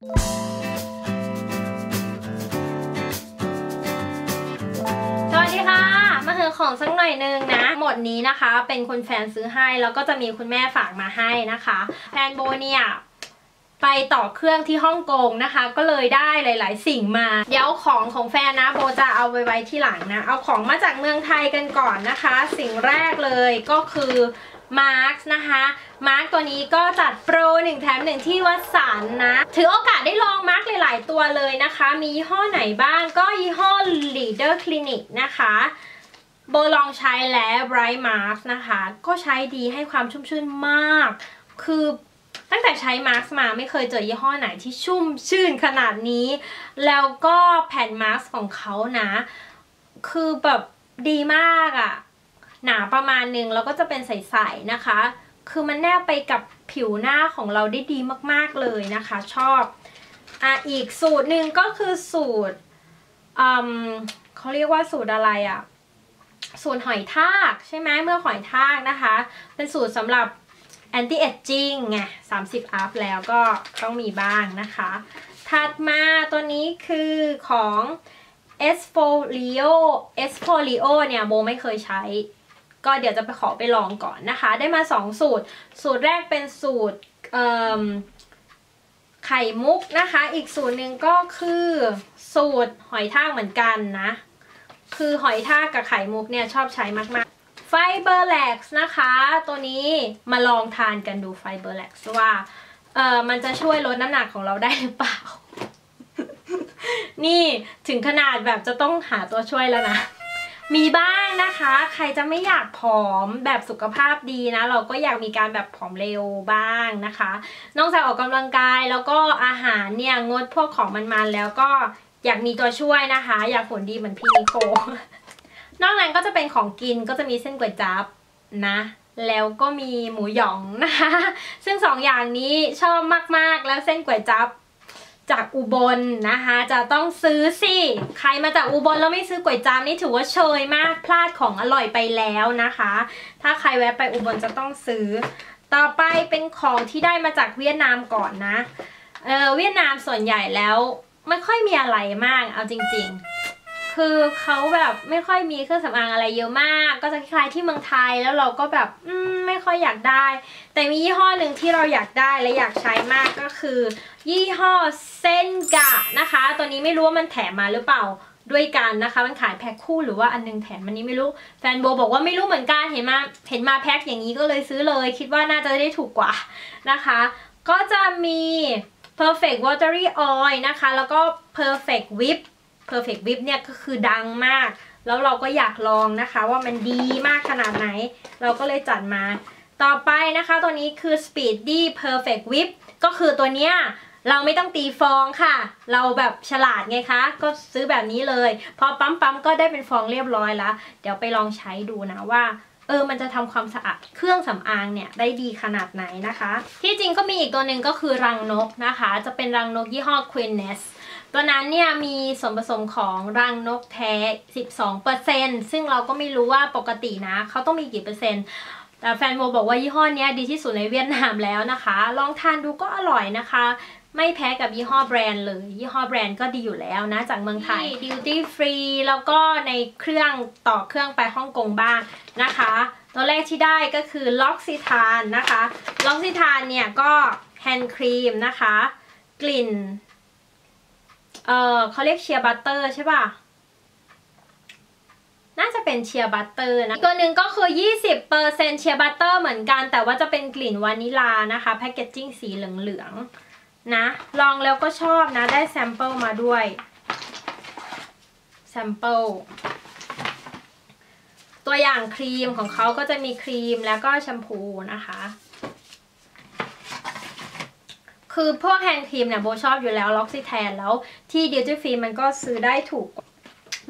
สวัสดีค่ะ มาเหอของสักหน่อยนึงนะ หมดนี้นะคะ เป็นคุณแฟนซื้อให้ แล้วก็จะมีคุณแม่ฝากมาให้นะคะ แฟนโบเนี่ยไปต่อเครื่องที่ฮ่องกงนะคะ ก็เลยได้หลาย ๆ สิ่งมา เดี๋ยวของของแฟนนะโบจะเอาไว้ไว้ที่หลังนะ เอาของมาจากเมืองไทยกันก่อนนะคะ สิ่งแรกเลยก็คือ มาร์กนะคะมาร์กตัวนี้ก็จัดโปร1แถม1ที่วัดสันนะ ถือโอกาสได้ลองมาร์กหลาย ๆ ตัวเลยนะคะ มียี่ห้อไหนบ้างก็ยี่ห้อ Leader Clinic นะคะโบลองใช้แล้ว Bright Mask นะคะ ก็ใช้ดีให้ความชุ่มชื่นมาก คือตั้งแต่ใช้มาร์กมาไม่เคยเจอยี่ห้อไหนที่ชุ่มชื่นขนาดนี้ แล้วก็แผ่นมาร์กของเขานะ คือแบบดีมากอะ่ะ หนาประมาณนึงแล้วก็จะเป็นใสๆนะคะ คือมันแนบไปกับผิวหน้าของเราได้ดีมากๆเลยนะคะ ชอบอะอีกสูตรหนึ่งก็คือสูตรอืมเขาเรียกว่าสูตรอะไรอะ่ะ สูตรหอยทากใช่ไหมเมื่อหอยทากนะคะ เป็นสูตรสำหรับ anti aging ไง30 up แล้วก็ต้องมีบ้างนะคะ ถัดมาตัวนี้คือของ Esfolio Esfolio เนี่ยโบไม่เคยใช้ ก็เดี๋ยวจะไปขอไปลองก่อนนะคะ ได้มา 2 สูตร สูตรแรกเป็นสูตรไข่มุกนะคะ อีกสูตรหนึ่งก็คือสูตรหอยทากเหมือนกันนะ คือหอยทากกับไข่มุกเนี่ยชอบใช้มากๆไฟเบอร์แล็กซ์นะคะ ตัวนี้มาลองทานกันดูไฟเบอร์แล็กซ์ว่าเออมันจะช่วยลดน้ำหนักของเราได้หรือเปล่า นี่ถึงขนาดแบบจะต้องหาตัวช่วยแล้วนะ มีบ้างนะคะ ใครจะไม่อยากผอมแบบสุขภาพดีนะ เราก็อยากมีการแบบผอมเร็วบ้างนะคะ นอกจากออกกำลังกายแล้วก็อาหารเนี่ยงดพวกของมันๆแล้วก็อยากมีตัวช่วยนะคะ อยากหุ่นดีเหมือนพี่นิโคนอกนั้นก็จะเป็นของกินก็จะมีเส้นก๋วยจั๊บนะ แล้วก็มีหมูหยองนะคะ ซึ่งสองอย่างนี้ชอบมากๆแล้วเส้นก๋วยจั๊บ จากอุบลนะคะ จะต้องซื้อสิ ใครมาจากอุบลแล้วไม่ซื้อก๋วยจั๊บนี่ถือว่าเชยมากพลาดของอร่อยไปแล้วนะคะ ถ้าใครแวะไปอุบลจะต้องซื้อ ต่อไปเป็นของที่ได้มาจากเวียดนามก่อนนะ เออเวียดนามส่วนใหญ่แล้วไม่ค่อยมีอะไรมากเอาจริง ๆ คือเขาแบบไม่ค่อยมีเครื่องสำอางอะไรเยอะมาก ก็จะคล้ายๆที่เมืองไทยแล้วเราก็แบบไม่ค่อยอยากได้ แต่มียี่ห้อหนึ่งที่เราอยากได้และอยากใช้มากก็คือ ยี่ห้อเซนกะนะคะ ตัวนี้ไม่รู้ว่ามันแถมมาหรือเปล่าด้วยกันนะคะ มันขายแพ็คคู่หรือว่าอันนึงแถมอันนี้ไม่รู้แฟนโบบอกว่าไม่รู้เหมือนกันเห็นมาเห็นมาแพ็คอย่างนี้ก็เลยซื้อเลย คิดว่าน่าจะได้ถูกกว่านะคะ ก็จะมี perfect watery oil นะคะ แล้วก็ perfect whip perfect whip เนี่ยก็คือดังมาก แล้วเราก็อยากลองนะคะ ว่ามันดีมากขนาดไหน เราก็เลยจัดมา ต่อไปนะคะตัวนี้คือ speedy perfect whip ก็คือตัวเนี้ยเราไม่ต้องตีฟองค่ะ เราแบบฉลาดไงคะ ก็ซื้อแบบนี้เลย พอปั๊มปั๊มก็ได้เป็นฟองเรียบร้อยแล้ว เดี๋ยวไปลองใช้ดูนะว่า เออ มันจะทำความสะอาดเครื่องสำอางเนี่ยได้ดีขนาดไหนนะคะ ที่จริงก็มีอีกตัวหนึ่งก็คือรังนกนะคะ จะเป็นรังนกยี่ห้อ Queen Nest ตัวนั้นเนี่ยมีส่วนผสมของรังนกแท้ 12%ซึ่งเราก็ไม่รู้ว่าปกตินะเขาต้องมีกี่เปอร์เซ็นต์แต่แฟนโมบอกว่ายี่ห้อนี้ดีที่สุดในเวียดนามแล้วนะคะ ลองทานดูก็อร่อยนะคะ ไม่แพ้กับยี่ห้อแบรนด์เลย ยี่ห้อแบรนด์ก็ดีอยู่แล้วนะ จากเมืองไทย duty free แล้วก็ในเครื่องต่อเครื่องไปฮ่องกงบ้างนะคะ ตัวแรกที่ได้ก็คือล็อกซิทานนะคะ ล็อกซิทานเนี่ยก็แฮนด์ครีมนะคะ กลิ่น เออเขาเรียกเชียร์บัตเตอร์ใช่ป่ะ น่าจะเป็นเชียร์บัตเตอร์นะตัวหนึ่งก็คือ 20%เชียร์บัตเตอร์เหมือนกัน แต่ว่าจะเป็นกลิ่นวานิลานะคะแพคเกจจิ้งสีเหลืองๆนะ ลองแล้วก็ชอบนะ ได้แซมเปิลมาด้วยแซมเปิลตัวอย่างครีมของเขาก็จะมีครีมแล้วก็แชมพูนะคะ คือพวกแฮนด์ครีมเนี่ยโบชอบอยู่แล้วล็อกซิแทนแล้วที่ดิวตี้ฟรีมันก็ซื้อได้ถูก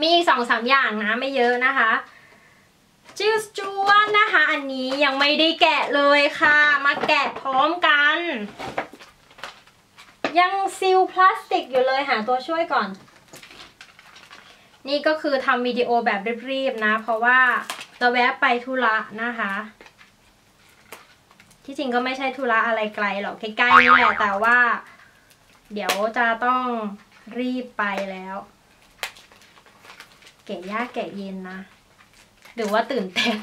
มีอีกสองสามอย่างนะไม่เยอะนะคะจิสจวนนะคะ อันนี้ยังไม่ได้แกะเลยค่ะ มาแกะพร้อมกัน ยังซีลพลาสติกอยู่เลยหาตัวช่วยก่อน นี่ก็คือทำวิดีโอแบบรีบๆนะ เพราะว่าเราแวะไปธุระนะคะ ที่จริงก็ไม่ใช่ธุระอะไรไกลหรอกใกล้ๆนี่แหละแต่ว่า เดี๋ยวจะต้องรีบไปแล้ว แกะยากแกะเย็นนะ หรือว่าตื่นเต้น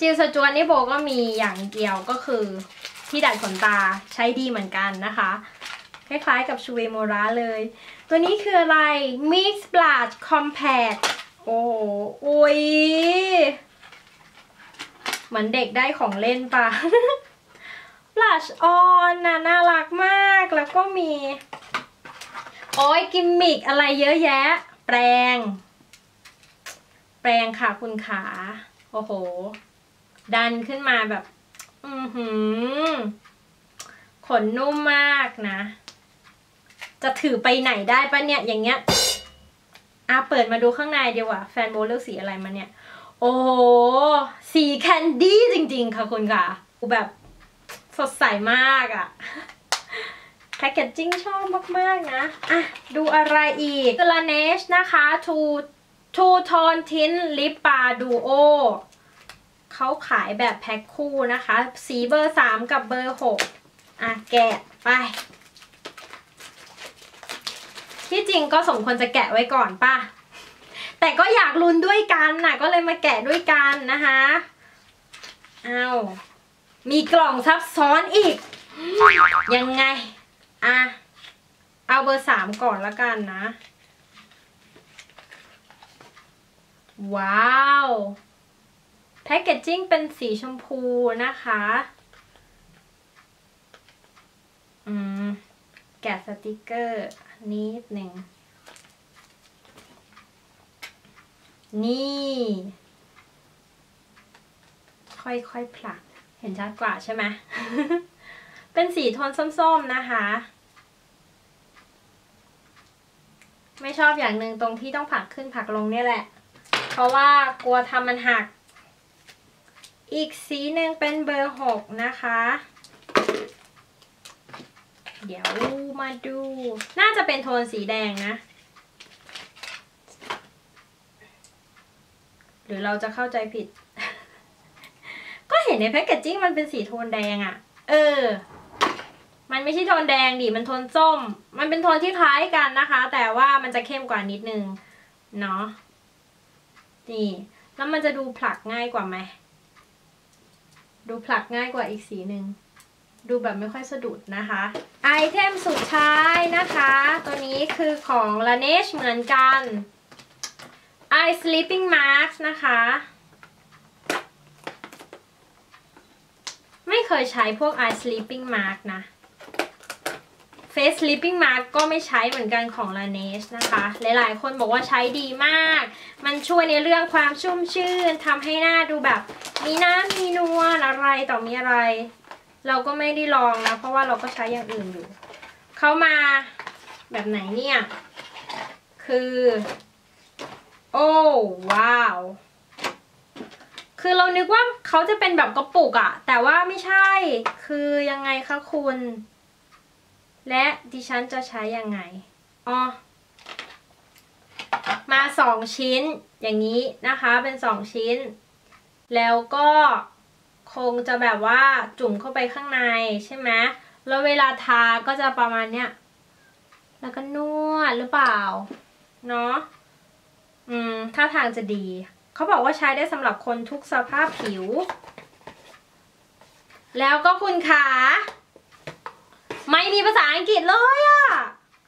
จิวสจวนนี่โบก็มีอย่างเดียวก็คือที่ดัดขนตาใช้ดีเหมือนกันนะคะ คล้ายๆกับชูเวโมราเลย ตัวนี้คืออะไร Mix Blush Compact โอ้โหอุ้ย เหมือนเด็กได้ของเล่นปะ Blush on น่ะน่ารักมากแล้วก็มี โอ้ยกิมมิกอะไรเยอะแยะ แปรงแปรงค่ะคุณขา โอ้โห ดันขึ้นมาแบบ อือหือ ขนนุ่มมากนะ จะถือไปไหนได้ปะเนี่ย อย่างเงี้ยอะเปิดมาดูข้างในดีกว่า แฟนโบเลือกสีอะไรมาเนี่ย โอ้โห สีแคนดี้จริง ๆ ค่ะคุณค่ะแบบสดใสมากอะ่ะแพคเกจจิ้งชอบมาก ๆ นะ อะ ดูอะไรอีก g l a n e s h นะคะ Two Two Tone Tint Lip Bar Duo เขาขายแบบแพ็คคู่นะคะ สีเบอร์ 3 กับเบอร์ 6 อะ แกะไป ที่จริงก็สมควรจะแกะไว้ก่อนป่ะ แต่ก็อยากลุ้นด้วยกันน่ะ ก็เลยมาแกะด้วยกันนะคะเอามีกล่องซับซ้อนอีก ยังไง อะ เอาเบอร์สามก่อนละกันนะ ว้าว แพคเกจจิ้งเป็นสีชมพูนะคะ อืม แกะสติกเกอร์นิดหนึ่ง นี่ ค่อยๆผลัก เห็นชัดกว่าใช่ไหม เป็นสีโทนส้มๆนะคะ ไม่ชอบอย่างหนึ่งตรงที่ต้องผลักขึ้นผลักลงเนี่ยแหละ เพราะว่ากลัวทำมันหัก อีกสีหนึ่งเป็นเบอร์หกนะคะเดี๋ยวมาดู น่าจะเป็นโทนสีแดงนะ หรือเราจะเข้าใจผิด ก็เห็นในแพคเกจจิ้งมันเป็นสีโทนแดงอะ่ะเออ มันไม่ใช่โทนแดงดิ มันโทนส้ม มันเป็นโทนที่คล้ายกันนะคะ แต่ว่ามันจะเข้มกว่านิดนึง เนาะ นี่ แล้วมันจะดูผลักง่ายกว่าไหม ดูผลักง่ายกว่าอีกสีหนึ่ง ดูแบบไม่ค่อยสะดุดนะคะ ไอเทมสุดท้ายนะคะ ตัวนี้คือของ Laneige เหมือนกัน Eye Sleeping Mask นะคะ ไม่เคยใช้พวก Eye Sleeping Mask นะ Face Sleeping Mask ก็ไม่ใช้เหมือนกันของ Laneige นะคะ หลายๆ คนบอกว่าใช้ดีมาก มันช่วยในเรื่องความชุ่มชื่นทำให้หน้าดูแบบ มีน้ำมีนวลอะไรต่อมีอะไร เราก็ไม่ได้ลองนะ เพราะว่าเราก็ใช้อย่างอื่นอยู่ เขามาแบบไหนเนี่ย คือ โอ้ว้าว คือเรานึกว่าเขาจะเป็นแบบกระปุกอะแต่ว่าไม่ใช่ คือยังไงคะคุณ และดิฉันจะใช้ยังไงอ๋อมาสองชิ้นอย่างนี้นะคะเป็นสองชิ้น แล้วก็คงจะแบบว่าจุ่มเข้าไปข้างในใช่ไหมแล้วเวลาทาก็จะประมาณเนี้ยแล้วก็นวดหรือเปล่า เนาะ อืมท่าทางจะดี เขาบอกว่าใช้ได้สำหรับคนทุกสภาพผิว แล้วก็คุณขาไม่มีภาษาอังกฤษเลยอะ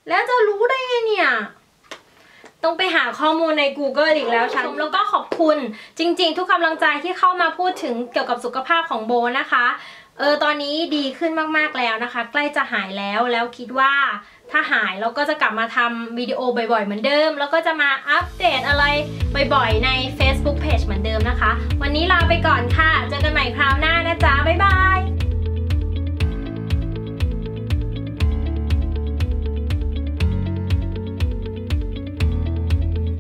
แล้วจะรู้ได้ไงเนี่ยต้องไปหาข้อมูลใน Google อีกแล้วฉันแล้วก็ขอบคุณจริง ๆ ทุกกำลังใจที่เข้ามาพูดถึงเกี่ยวกับสุขภาพของโบนะคะ เออตอนนี้ดีขึ้นมากๆแล้วนะคะ ใกล้จะหายแล้วแล้วคิดว่าถ้าหายเราก็จะกลับมาทำวิดีโอบ่อยๆ เหมือนเดิม แล้วก็จะมาอัปเดตอะไรบ่อยๆ ใน Facebook Page เหมือนเดิมนะคะ วันนี้ลาไปก่อนค่ะ เจอกันใหม่คราวหน้านะจ๊ะ บ๊ายบาย